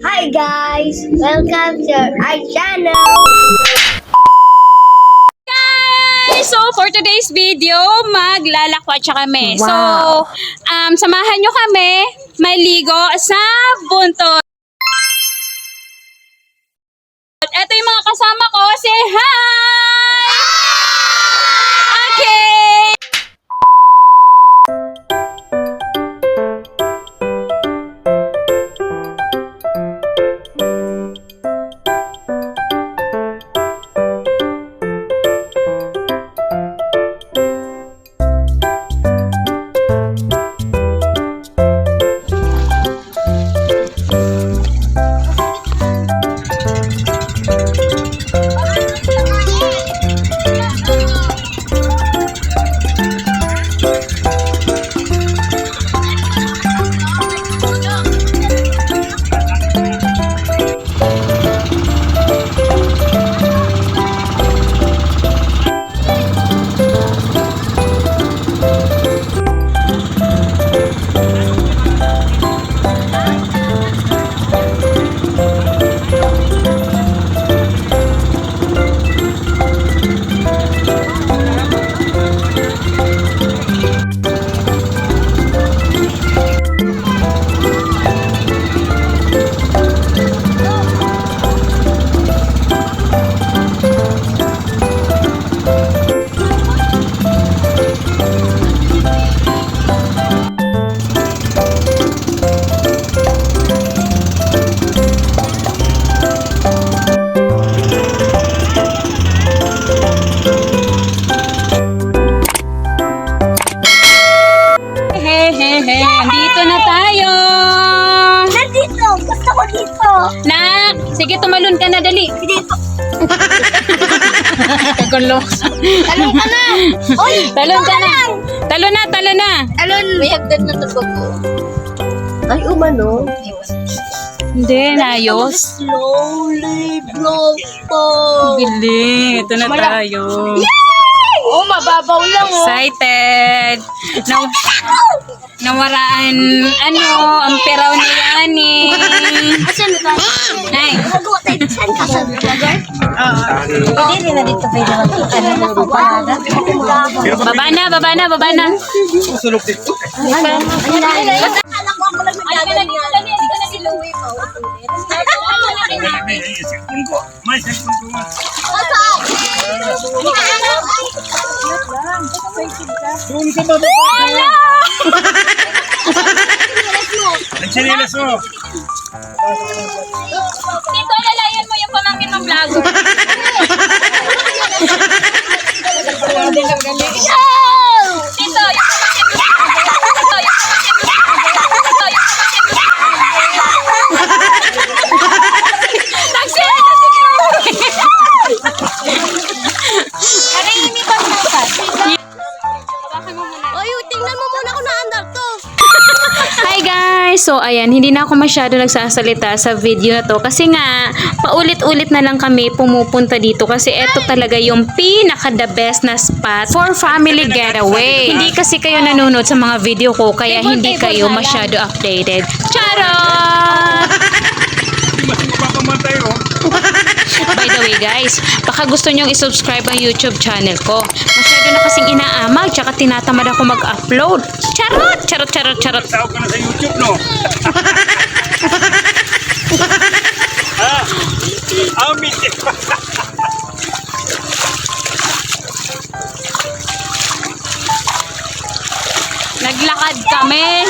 Hi guys! Welcome to our channel! Guys, so for today's video, maglalakwatsa kami. Wow. So, um, samahan nyo kami maligo sa buntot. Ito yung mga kasama ko. Say hi! Kagulo. Talong ka na! Uy! Talon ka na. Talon na, talon na. Talon! May hagdan na tubog ko. Ay, umano. Hindi, nayos. Slowly blow po. Bili, ito na tayo. Oh, mababaw lang oh. Excited. Naw nawaraan, ano, ang peraw ni Yani. Asan na tayo? Nay, Nagawa tayo saan ka sa vlogger? Hindi rin na dito pwede makita na nakapaga. baba na, baba na, baba na. Alam ko ako lang nagagawin yan. Nagsinilas mo. Dito, alalayan mo yung pamangkin ng vlogger. Dito, So ayan, hindi na ako masyado nagsasalita sa video na to kasi nga paulit-ulit na lang kami pumupunta dito kasi eto talaga yung pinaka the best na spot for family getaway. Hindi kasi kayo nanonood sa mga video ko kaya hindi kayo masyado updated. Charot! the way guys, baka gusto nyong isubscribe ang YouTube channel ko. Masyado na kasing inaamag tsaka tinatamad ako mag-upload. Charot! Charot, charot, charot. Tawag ka na sa YouTube no. ha? Amin. Naglakad kami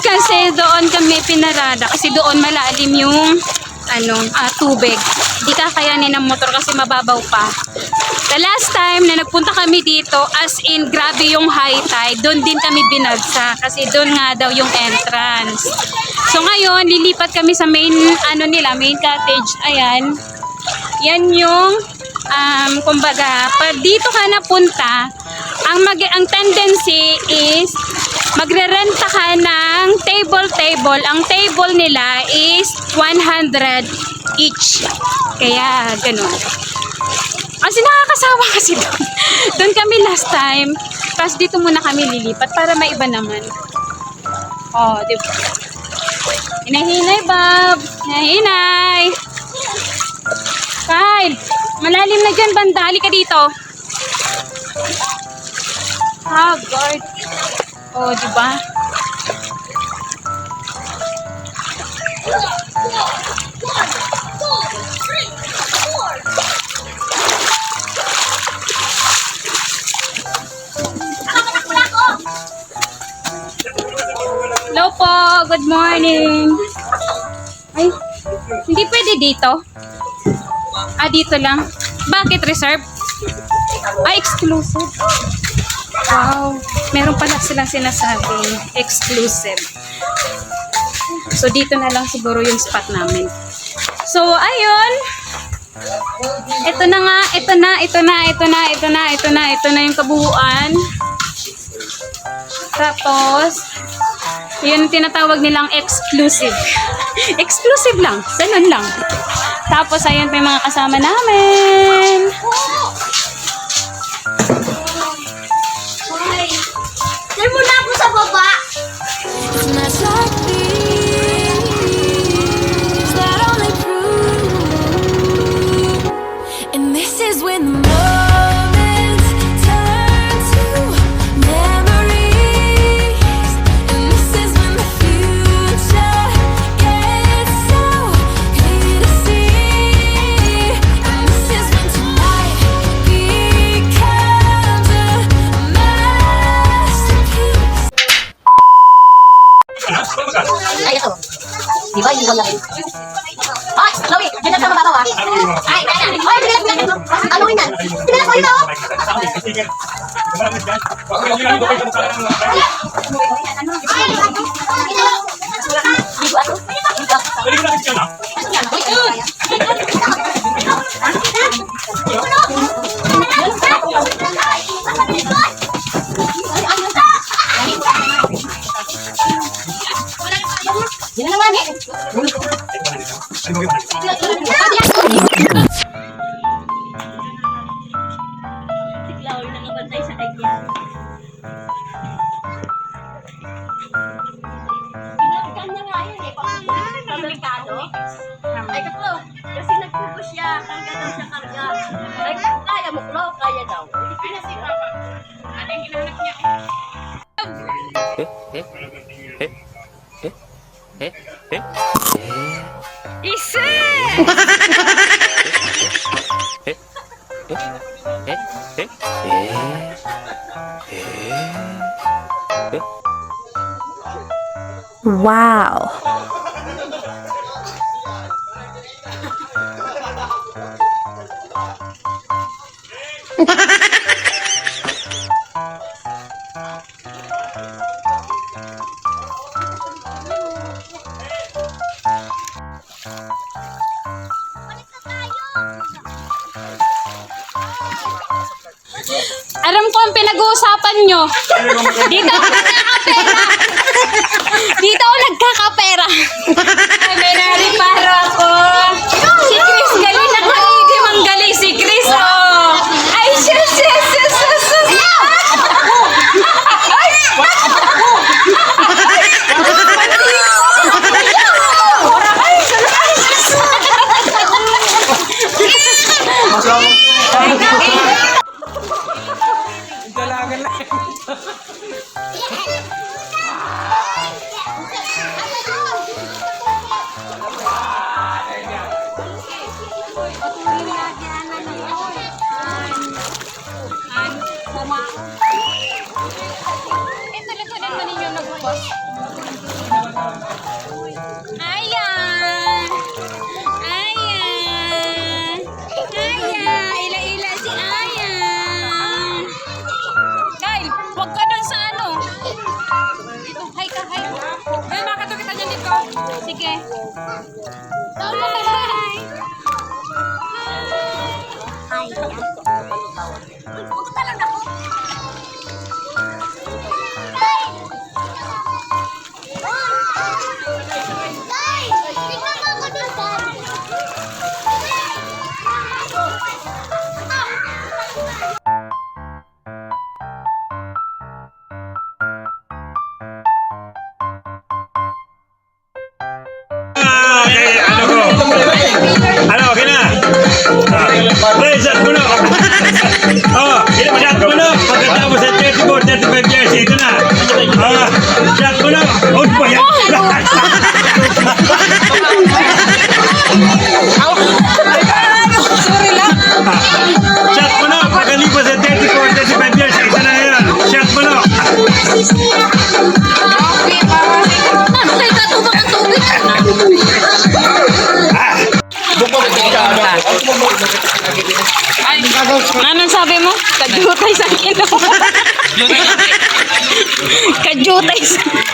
kasi doon kami pinarada kasi doon malalim yung ano, ah, tubig. Di kakayanin ng motor kasi mababaw pa. The last time na nagpunta kami dito, as in grabe yung high tide, doon din kami binagsa kasi doon nga daw yung entrance. So ngayon, lilipat kami sa main, ano nila, main cottage. Ayan. Yan yung, um, kumbaga, pag dito ka napunta, ang mag ang tendency is magrerenta ka ng table table. Ang table nila is 100 each. Kaya ganun. Kasi nakakasawa kasi doon. doon kami last time. Tapos dito muna kami lilipat para maiba naman. Oh, di ba? Hinahinay, Bob. Hinahinay. Kyle, malalim na dyan, banda. Halika dito. Ah, guard. Oh, di ba? Morning. Ay, hindi pwede dito. Ah, dito lang. Bakit reserve? Ah, exclusive. Wow, meron pala silang sinasabing exclusive. So, dito na lang siguro yung spot namin. So, ayun. Ito na nga, ito na, ito na, ito na, ito na, ito na, ito na yung kabuuan. Tapos, yun tinatawag nilang exclusive. exclusive lang. Ganun lang. Tapos, ayun pa yung mga kasama namin. Di ba, hindi ko lang. Ay, Chloe, dyan sa mababaw ah. Ay, ay, ay, ay, ay, ay, ano yun yan? Tinala ko yun oh. Ligo ako. Ligo Isa! Wow. ko ang pinag-uusapan nyo. Dito ako nagkakapera. Dito ako nagkakapera. Ay, may nariparo ako. Sige. Bye! Ay, yan. Ay, talaga ko. Anong sabi mo? Kajutay sa kinuha. Kajutay sa... Asan